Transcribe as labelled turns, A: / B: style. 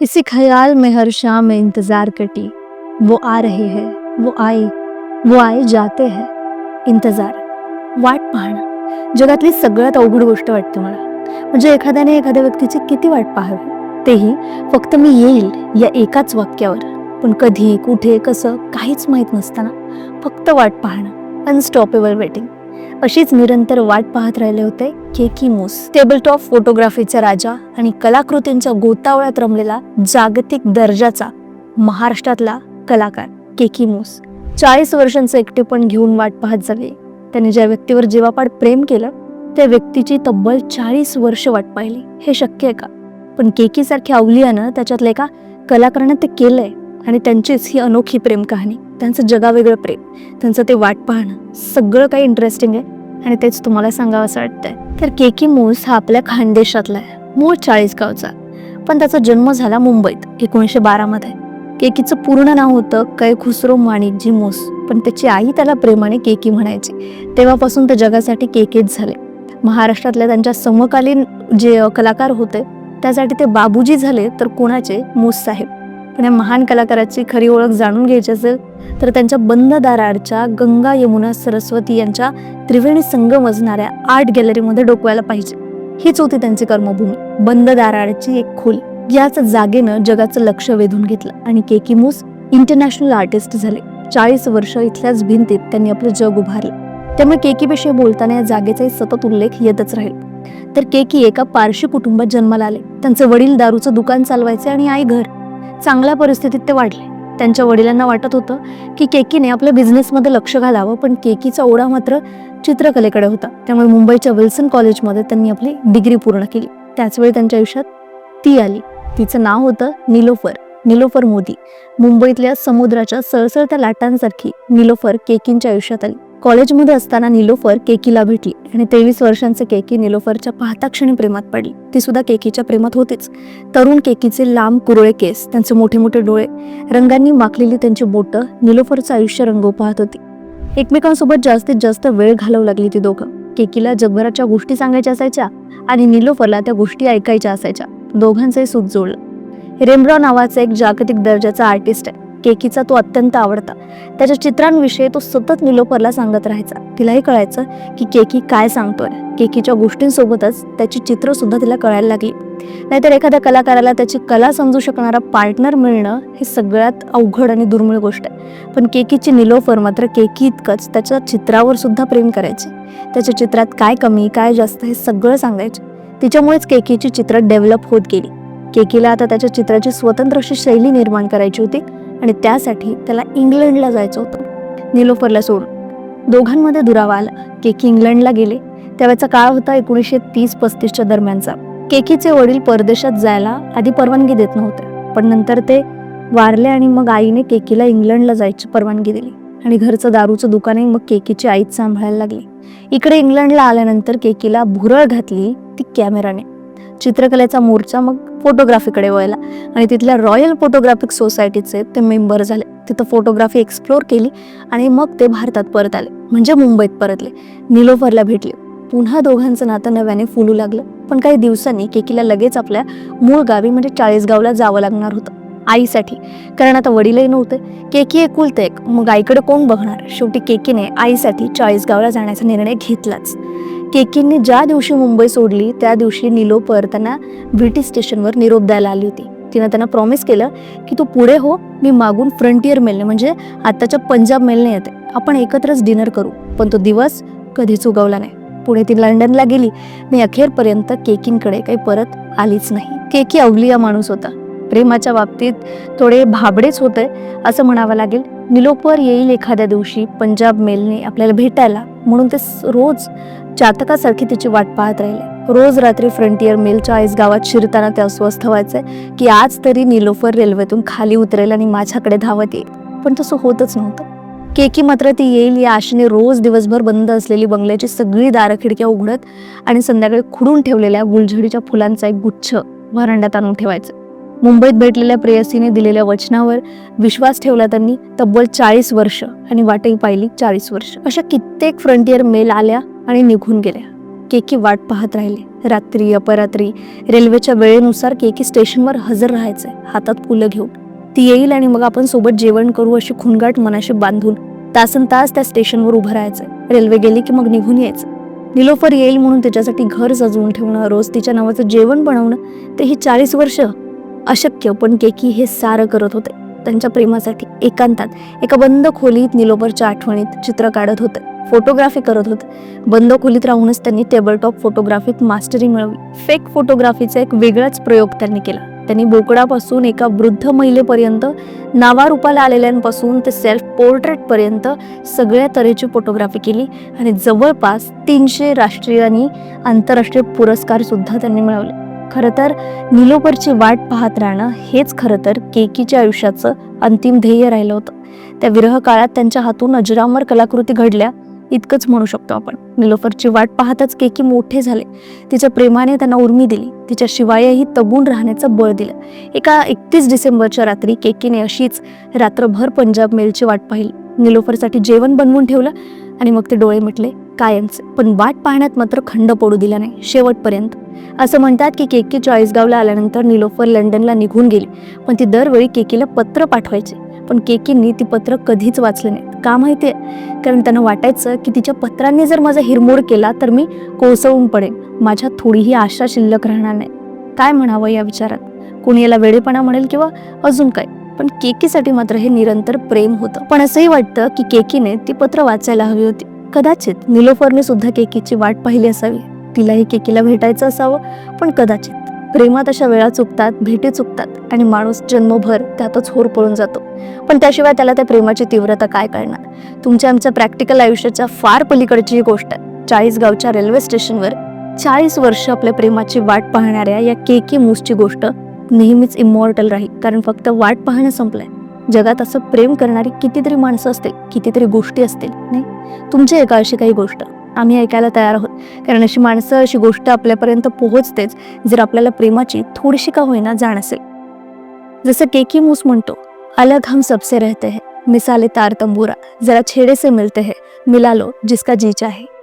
A: इसी ख्याल में हर शाम में इंतजार कटी वो आ रहे हैं वो आए वो आए जाते हैं इंतजार। वाट पाहणं? जगातली सगळ्यात अवघड गोष्ट वाटते मला म्हणजे एखाद्याने एखाद्या व्यक्तीची किती वाट पाहावी? तेही फक्त मी येईल या एकाच वाक्यावर. पण कधी कुठे कसं काहीच माहीत नसताना फक्त वाट पाहणं. अनस्टॉपेबल वेटिंग अशीच निरंतर वाट पाहत राहिले होते केकी मूस. टेबल टॉप फोटोग्राफीचा राजा आणि कलाकृतींच्या गोतावळ्यात रमलेला जागतिक दर्जाचा महाराष्ट्रातला कलाकार केकी मूस. चाळीस वर्षांचं एकटेपण घेऊन वाट पाहत झाले त्याने ज्या व्यक्तीवर जीवापाड प्रेम केलं त्या व्यक्तीची तब्बल चाळीस वर्ष वाट पाहिली. हे शक्य आहे का? पण केकीसारख्या अवलियानं त्याच्यातल्या एका कलाकारानं ते केलंय. आणि त्यांचीच ही अनोखी प्रेम कहाणी त्यांचं जगावेगळं प्रेम त्यांचं ते वाट पाहणं सगळं काही इंटरेस्टिंग आहे आणि तेच तुम्हाला सांगावं असं वाटतंय. तर केकी मूस हा आपल्या खानदेशातला आहे. मूळ चाळीस गावचा पण त्याचा जन्म झाला मुंबईत एकोणीसशे बारामध्ये केकीचं पूर्ण नाव होतं कै खुसरो माणिकजी मूस. पण त्याची आई त्याला प्रेमाने केकी म्हणायची. तेव्हापासून ते जगासाठी केकेच झाले. महाराष्ट्रातल्या त्यांच्या समकालीन जे कलाकार होते त्यासाठी ते बाबूजी झाले तर कोणाचे? मूस साहेब. पण या महान कलाकाराची खरी ओळख जाणून घ्यायची असेल तर त्यांच्या बंद दाराच्या गंगा यमुना सरस्वती यांच्या त्रिवेणी संगम असणाऱ्या आर्ट गॅलरीमध्ये डोकवायला पाहिजे. हीच होती त्यांची कर्मभूमी. बंद दाराडची एक खोल. याच जागेनं जगाचं लक्ष वेधून घेतलं आणि केकी मूस इंटरनॅशनल आर्टिस्ट झाले. चाळीस वर्ष इथल्याच भिंतीत त्यांनी आपलं जग उभारलं. त्यामुळे केकीविषयी बोलताना या जागेचाही सतत उल्लेख येतच राहील. तर केकी एका पारशी कुटुंबात जन्माला आले. त्यांचे वडील दारूचं दुकान चालवायचे आणि आई घर. चांगल्या परिस्थितीत ते वाढले. त्यांच्या वडिलांना वाटत होतं की केकीने आपल्या बिझनेसमध्ये लक्ष घालावं पण केकीचा ओढा मात्र चित्रकलेकडे होता. त्यामुळे मुंबईच्या विल्सन कॉलेजमध्ये त्यांनी आपली डिग्री पूर्ण केली. त्याचवेळी त्यांच्या आयुष्यात ती आली. तिचं नाव होतं निलोफर निलोफर मोदी. मुंबईतल्या समुद्राच्या सळसळत्या लाटांसारखी निलोफर केकींच्या आयुष्यात आली. कॉलेजमध्ये असताना निलोफर केकीला भेटली आणि तेवीस वर्षांचे केकी निलोफरच्या पाहता क्षणी प्रेमात पडली. ती सुद्धा केकीच्या प्रेमात होतीच. तरुण केकीचे लांब कुरळे केस त्यांचे मोठे मोठे डोळे रंगांनी माखलेली त्यांची बोटं निलोफरचं आयुष्य रंगो पाहत होती. एकमेकांसोबत जास्तीत जास्त वेळ घालवू लागली ती दोघं. केकीला जगभराच्या गोष्टी सांगायच्या असायच्या आणि निलोफरला त्या गोष्टी ऐकायच्या असायच्या. दोघांचंही सुख जोडलं रेमब्रॉ नावाचा एक जागतिक दर्जाचा आर्टिस्ट आहे. केकीचा तो अत्यंत आवडता. त्याच्या चित्रांविषयी तो सतत निलोफरला सांगत राहायचा. तिलाही कळायचं की केकी काय सांगतोय. केकीच्या गोष्टींसोबतच त्याची चित्र सुद्धा तिला कळायला लागली. नाहीतर एखाद्या कलाकाराला त्याची कला समजू शकणारा पार्टनर मिळणं हे सगळ्यात अवघड आणि दुर्मिळ गोष्ट आहे. पण केकीची निलोफर मात्र केकी इतकंच त्याच्या चित्रावर सुद्धा प्रेम करायचे. त्याच्या चित्रात काय कमी काय जास्त हे सगळं सांगायचे. तिच्यामुळेच केकीची चित्र डेव्हलप होत गेली. केकीला आता त्याच्या चित्राची स्वतंत्र अशी शैली निर्माण करायची होती. आणि त्यासाठी त्याला इंग्लंडला जायचं होतं. निलोफरला सोडून. दोघांमध्ये दुरावा आला. केकी इंग्लंडला गेले. त्यावेळेचा काळ होता एकोणीसशे तीस पस्तीसच्या दरम्यानचा. केकीचे वडील परदेशात जायला आधी परवानगी देत नव्हते. पण नंतर ते वारले आणि मग आईने केकीला इंग्लंडला जायची परवानगी दिली. आणि घरचं दारूचं दुकानही मग केकीची आईच सांभाळायला लागली. इकडे इंग्लंडला आल्यानंतर केकीला भुरळ घातली ती कॅमेराने. चित्रकलेचा मोर्चा मग फोटोग्राफीकडे वळला. आणि तिथल्या रॉयल फोटोग्राफिक सोसायटीचे ते मेंबर झाले. तिथं फोटोग्राफी एक्सप्लोर केली आणि मग ते भारतात परत आले. म्हणजे मुंबईत परतले. निलोफरला भेटले. पुन्हा दोघांचं नातं नव्याने फुलू लागलं. पण काही दिवसांनी केकीला लगेच आपल्या मूळ गावी म्हणजे चाळीसगावला जावं लागणार होतं. आईसाठी. कारण आता वडीलही नव्हते. केकी एकुलते एक. मग आईकडे कोण बघणार? शेवटी केकीने आईसाठी चाळीसगावला जाण्याचा निर्णय घेतलाच. केकींनी ज्या दिवशी मुंबई सोडली त्या दिवशी निलोपर त्यांना ब्रिटिश स्टेशनवर निरोप द्यायला आली होती. तिनं त्यांना प्रॉमिस केलं की तू पुढे हो मी मागून फ्रंटियर मेलने म्हणजे आताच्या पंजाब मेलने येते. आपण एकत्रच डिनर करू. पण तो दिवस कधीच उगवला नाही. पुढे ती लंडनला गेली. आणि अखेरपर्यंत केकींकडे काही परत आलीच नाही. केकी अवलिया माणूस होता. प्रेमाच्या बाबतीत थोडे भाबडेच होते असं म्हणावं लागेल. निलोपर येईल एखाद्या दिवशी पंजाब मेलने आपल्याला भेटायला. म्हणून ते स- रोज चातकासारखी तिची वाट पाहत राहिले. रोज रात्री फ्रंटियर मेलच्या आईस गावात शिरताना ते अस्वस्थ व्हायचे की आज तरी निलोफर रेल्वेतून खाली उतरेल आणि माझ्याकडे धावत येईल. पण तसं होतच नव्हतं. केकी मात्र ती येईल या आशेने रोज दिवसभर बंद असलेली बंगल्याची सगळी दारं खिडक्या उघडत आणि संध्याकाळी खुडून ठेवलेल्या गुलझडीच्या फुलांचा एक गुच्छ व्हरांड्यात आणून ठेवायचं. मुंबईत भेटलेल्या प्रेयसीने दिलेल्या वचनावर विश्वास ठेवला त्यांनी. तब्बल चाळीस वर्ष आणि वाटही पाहिली चाळीस वर्ष. अशा कित्येक फ्रंटियर मेल आल्या आणि निघून गेल्या. केकी वाट पाहत राहिले. रात्री अपरात्री रेल्वेच्या वेळेनुसार केकी स्टेशनवर हजर राहायचे हातात फुलं घेऊन. ती येईल आणि मग आपण सोबत जेवण करू अशी खुणगाट मनाशी बांधून तासन तास त्या स्टेशनवर उभं राहायचं. रेल्वे गेली की मग निघून यायचं. निलोफर येईल म्हणून तिच्यासाठी घर सजवून ठेवणं रोज तिच्या नावाचं जेवण बनवणं ते ही चाळीस वर्ष अशक्य पण केकी हे सारं करत होते. त्यांच्या प्रेमासाठी एकांतात एका बंद खोलीत निलोबरच्या आठवणीत चित्र काढत होते. फोटोग्राफी करत होते. बंद खोलीत राहूनच त्यांनी टेबलटॉप फोटोग्राफीत मास्टरी मिळवली. फेक फोटोग्राफीचा एक वेगळाच प्रयोग त्यांनी केला. त्यांनी बोकडापासून एका वृद्ध महिलेपर्यंत नावारूपाला आलेल्यांपासून ते सेल्फ पोर्ट्रेटपर्यंत सगळ्या तऱ्हेची फोटोग्राफी केली आणि जवळपास तीनशे राष्ट्रीय आणि आंतरराष्ट्रीय पुरस्कारसुद्धा त्यांनी मिळवले. खरं तर निलोपरची वाट पाहत राहणं हेच खरं तर केकीच्या आयुष्याचं अंतिम ध्येय राहिलं होतं. त्या विरह काळात त्यांच्या हातून अजरामर कलाकृती घडल्या इतकंच म्हणू शकतो आपण. निलोफरची वाट पाहताच केकी मोठे झाले. तिच्या प्रेमाने त्यांना उर्मी दिली. तिच्या शिवायही तगून राहण्याचं बळ दिलं. एका एकतीस डिसेंबरच्या रात्री केकीने अशीच रात्रभर पंजाब मेलची वाट पाहिली. निलोफरसाठी जेवण बनवून ठेवलं आणि मग ते डोळे मिटले. कायमच. पण वाट पाहण्यात मात्र खंड पडू दिला नाही शेवटपर्यंत. असं म्हणतात की केकी चाळीसगावला आल्यानंतर निलोफर लंडनला निघून गेली. पण ती दरवेळी केकीला पत्र पाठवायची. पण केकींनी ती पत्र कधीच वाचलं नाहीत का माहितीये कारण त्यांना वाटायचं की तिच्या पत्रांनी जर माझा हिरमोड केला तर मी कोसळून पडेन. माझ्या थोडीही आशा शिल्लक राहणार नाही. काय म्हणावं या विचारात? कोणी याला वेडेपणा म्हणेल किंवा अजून काय? पण केकीसाठी मात्र हे निरंतर प्रेम होतं. पण असंही वाटतं की केकीने ती पत्र वाचायला हवी होती. कदाचित निलोफरने सुद्धा केकीची वाट पाहिली असावी. तिलाही केकीला भेटायचं असावं पण कदाचित प्रेमात अशा वेळा चुकतात भेटी चुकतात आणि माणूस जन्मभर त्यातच होर पळून जातो. पण त्याशिवाय त्याला त्या प्रेमाची तीव्रता काय कळणार? तुमच्या आमच्या प्रॅक्टिकल आयुष्याच्या फार पलीकडची ही गोष्ट आहे. चाळीसगावच्या रेल्वे स्टेशनवर चाळीस वर्ष आपल्या प्रेमाची वाट पाहणाऱ्या या केकी मूसची गोष्ट नेहमीच इमॉर्टल राहील. कारण फक्त वाट पाहणं संपलंय. जगात असं प्रेम करणारी कितीतरी माणसं असतील कितीतरी गोष्टी असतील नाही? तुमची एका अशी काही गोष्ट. आम्ही ऐकायला तयार आहोत. कारण अशी माणसं अशी गोष्ट आपल्यापर्यंत पोहोचतेच जर आपल्याला प्रेमाची थोडीशी का होईना जाण असेल. जसं केकी मूस म्हणतो अलग हम सबसे रहते हैं मिसाले तार तंबूरा जरा छेड़े से मिलते हैं मिला लो जिसका जी चाहे.